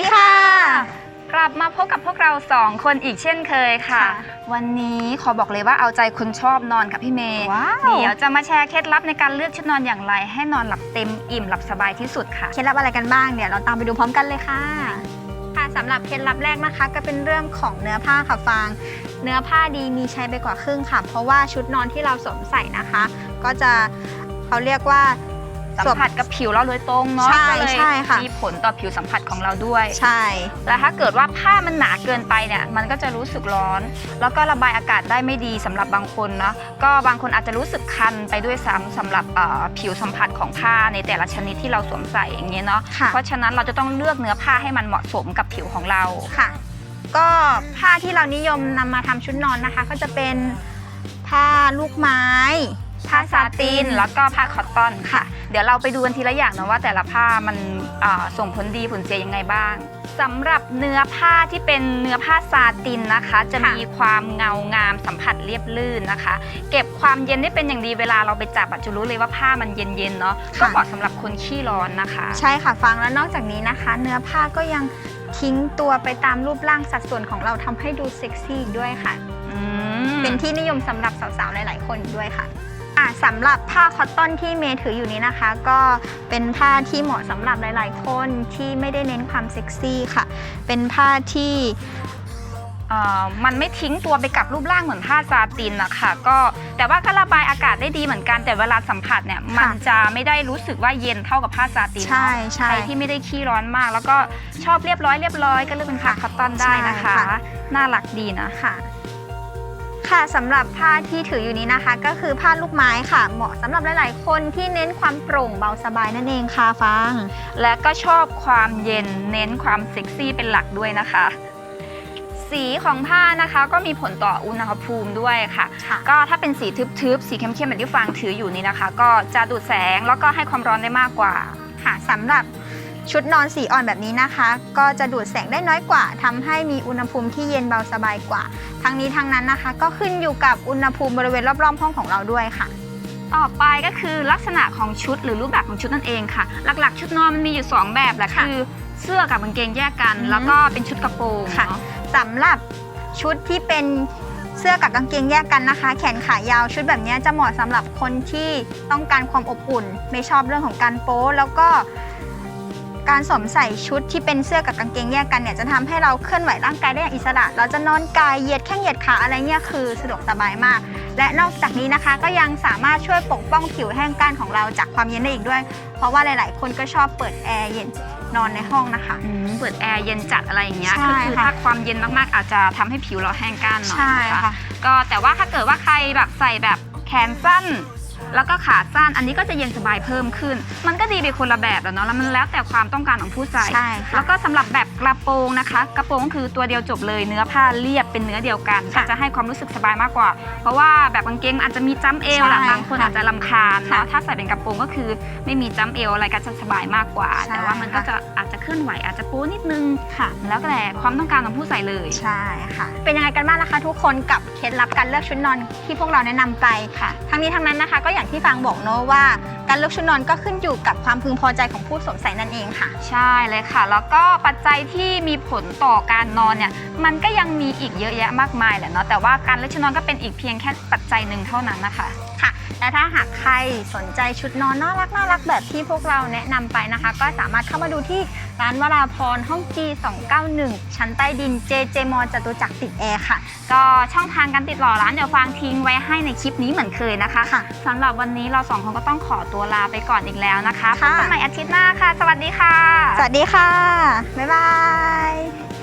ดีค่ะ กลับมาพบกับพวกเราสองคนอีกเช่นเคยค่ะค่ะวันนี้ขอบอกเลยว่าเอาใจคนชอบนอนค่ะพี่เมย์ว้าวเดี๋ยวจะมาแชร์เคล็ดลับในการเลือกชุดนอนอย่างไร ให้นอนหลับเต็มอิ่มหลับสบายที่สุดค่ะ เคล็ดลับอะไรกันบ้างเดี๋ยวเราตามไปดูพร้อมกันเลยค่ะค่ะสำหรับเคล็ดลับแรกนะคะ ก็เป็นเรื่องของเนื้อผ้าค่ะฟาง เนื้อผ้าดีมีใช้ไปกว่าครึ่งค่ะ เพราะว่าชุดนอนที่เราสวมใส่นะคะ ก็จะเขาเรียกว่า สัมผัสกับผิวเราโดยตรงเนาะใช่ก็เลยใช่ค่ะ มีผลต่อผิวสัมผัสของเราด้วยใช่และถ้าเกิดว่าผ้ามันหนาเกินไปเนี่ยมันก็จะรู้สึกร้อน แล้วก็ระบายอากาศได้ไม่ดีสำหรับบางคนเนาะก็บางคนอาจจะรู้สึกคันไปด้วยซ้ำสำหรับเอ่อผิวสัมผัสของผ้าในแต่ละชนิดที่เราสวมใส่อย่างเงี้ยเนาะค่ะ เพราะฉะนั้นเราจะต้องเลือกเนื้อผ้าให้มันเหมาะสมกับผิวของเรา ค่ะ ก็ผ้าที่เรานิยมนำมาทำชุดนอนนะคะ ก็จะเป็นผ้าลูกไม้ ผ้าซาตินแล้วก็ผ้าคอตตอนค่ะ เดี๋ยวเราไปดูกันทีละอย่างนะว่าแต่ละผ้ามันอ่าส่งผลดีผลเสียยังไงบ้างสำหรับเนื้อผ้าที่เป็นเนื้อผ้าซาตินนะคะจะค่ะมีความเงางามสัมผัสเรียบลื่นนะคะ เก็บความเย็นได้เป็นอย่างดีเวลาเราไปจับอะจะรู้เลยว่าผ้ามันเย็นๆเนาะก็เหมาะสำหรับคนขี้ร้อนนะคะ ใช่ค่ะฟังแล้วนอกจากนี้นะคะ เนื้อผ้าก็ยังทิ้งตัวไปตามรูปร่างสัดส่วนของเราทำให้ดูเซ็กซี่อีกด้วยค่ะอืมเป็นที่นิยมสำหรับสาวๆหลายๆคนอีกด้วยค่ะ อะสำหรับผ้าคอตตอนที่เมย์ถืออยู่นี้นะคะ ก็เป็นผ้าที่เหมาะสำหรับหลาย ๆ คนที่ไม่ได้เน้นความเซ็กซี่ค่ะ เป็นผ้าที่เอ่อมันไม่ทิ้งตัวไปกับรูปร่างเหมือนผ้าซาตินนะคะก็แต่ว่าก็ระบายอากาศได้ดีเหมือนกันแต่เวลาสัมผัสเนี่ยมันจะไม่ได้รู้สึกว่าเย็นเท่ากับผ้าซาตินใช่เนาะใช่ใครที่ไม่ได้ขี้ร้อนมาก แล้วก็ชอบเรียบร้อยเรียบร้อยก็เลือกเป็นผ้าคอตตอนได้นะคะใช่ค่ะน่ารักดีนะค่ะ ค่ะสำหรับผ้าที่ถืออยู่นี้นะคะ ก็คือผ้าลูกไม้ค่ะ เหมาะสำหรับหลาย ๆ คนที่เน้นความโปร่งเบาสบายนั่นเองค่ะฟัง และก็ชอบความเย็นเน้นความเซ็กซี่เป็นหลักด้วยนะคะ สีของผ้านะคะก็มีผลต่ออุณหภูมิด้วยค่ะ ค่ะ ก็ถ้าเป็นสีทึบๆ สีเข้มๆแบบที่ฟางถืออยู่นี่นะคะ ก็จะดูดแสงแล้วก็ให้ความร้อนได้มากกว่า ค่ะสำหรับ ชุดนอนสีอ่อนแบบนี้นะคะ ก็จะดูดแสงได้น้อยกว่าทำให้มีอุณหภูมิที่เย็นเบาสบายกว่า ทั้งนี้ทั้งนั้นนะคะ ก็ขึ้นอยู่กับอุณหภูมิบริเวณรอบๆห้องของเราด้วยค่ะ ต่อไปก็คือลักษณะของชุดหรือรูปแบบของชุดนั่นเองค่ะ หลักๆ ชุดนอนมันมีอยู่ 2 แบบแหละค่ะคือเสื้อกับกางเกงแยกกันอือฮึแล้วก็เป็นชุดกระโปรงค่ะเนาะสำหรับชุดที่เป็นเสื้อกับกางเกงแยกกันนะคะ แขนขายาวชุดแบบนี้จะเหมาะสำหรับคนที่ต้องการความอบอุ่น ไม่ชอบเรื่องของการโป๊แล้วก็ การสวมใส่ชุดที่เป็นเสื้อกับกางเกงแยกกันเนี่ยจะทำให้เราเคลื่อนไหวร่างกายได้อย่างอิสระ เราจะนอนกายเหยียดแข้งเหยียดขาอะไรเนี่ยคือสะดวกสบายมาก และนอกจากนี้นะคะก็ยังสามารถช่วยปกป้องผิวแห้งก้านของเราจากความเย็นได้อีกด้วย เพราะว่าหลาย ๆ คนก็ชอบเปิดแอร์เย็นนอนในห้องนะคะอืมเปิดแอร์เย็นจัดอะไรอย่างเงี้ยใช่ก็คือค่ะถ้าความเย็นมาก ๆ อาจจะทำให้ผิวเราแห้งก้านหน่อยใช่นะคะค่ะก็แต่ว่าถ้าเกิดว่าใครแบบใส่แบบแขนสั้น แล้วก็ขาสั้นอันนี้ก็จะเย็นสบายเพิ่มขึ้น มันก็ดีไปคนละแบบแหล้วเนาะแล้วมันแล้วแต่ความต้องการของผู้ใส่ใช่ค่ะแล้วก็สำหรับแบบกระโปรงนะคะ กระโปรงคือตัวเดียวจบเลยเนื้อผ้าเรียบเป็นเนื้อเดียวกันก็ค่ะจะให้ความรู้สึกสบายมากกว่า เพราะว่าแบบกางเกงอาจจะมีจ้ำเอวแหละใช่บางคนค่ะอาจจะลำคาญค่ะเนาะถ้าใส่เป็นกระโปรงก็คือไม่มีจ้ำเอวอะไรก็จะสบายมากกว่า ใช่แต่ว่ามันก็ค่ะ จะอาจจะเคลื่อนไหวอาจจะโป๊นิดนึงค่ะ แล้วแต่ความต้องการของผู้ใส่เลย ใช่ค่ะ เป็นยังไงกันบ้างนะคะ ทุกคนกับเคล็ดลับการเลือกชุดนอนที่พวกเราแนะนำไปค่ะ ทั้งนี้ทั้งนั้นนะคะ ก็อย่างที่ฟังบอกเนาะว่า การเลือกชุดนอนก็ขึ้นอยู่กับความพึงพอใจของผู้สวมใส่นั่นเองค่ะ ใช่เลยค่ะ แล้วก็ปัจจัยที่มีผลต่อการนอนเนี่ยมันก็ยังมีอีกเยอะแยะมากมายแหละเนาะแต่ว่าการเลือกชุดนอนก็เป็นอีกเพียงแค่ปัจจัยหนึ่งเท่านั้นนะคะ ค่ะ และถ้าหากใครสนใจชุดนอนน่ารักน่ารักแบบที่พวกเราแนะนำไปนะคะ ก็สามารถเข้ามาดูที่ร้านวราพรห้อง G291 ชั้นใต้ดิน JJ m จตุจักรติดแอร์ค่ะ ก็ช่องทางการติดต่อร้านเดี๋ยวฟางทิ้งไว้ให้ในคลิปนี้เหมือนเคยนะคะค่ะสำหรับวันนี้เราสองคนก็ต้องขอตัวลาไปก่อนอีกแล้วนะคะพบค่ะกันใหม่อาทิตย์หน้าค่ะ สวัสดีค่ะ สวัสดีค่ะ บ๊ายบาย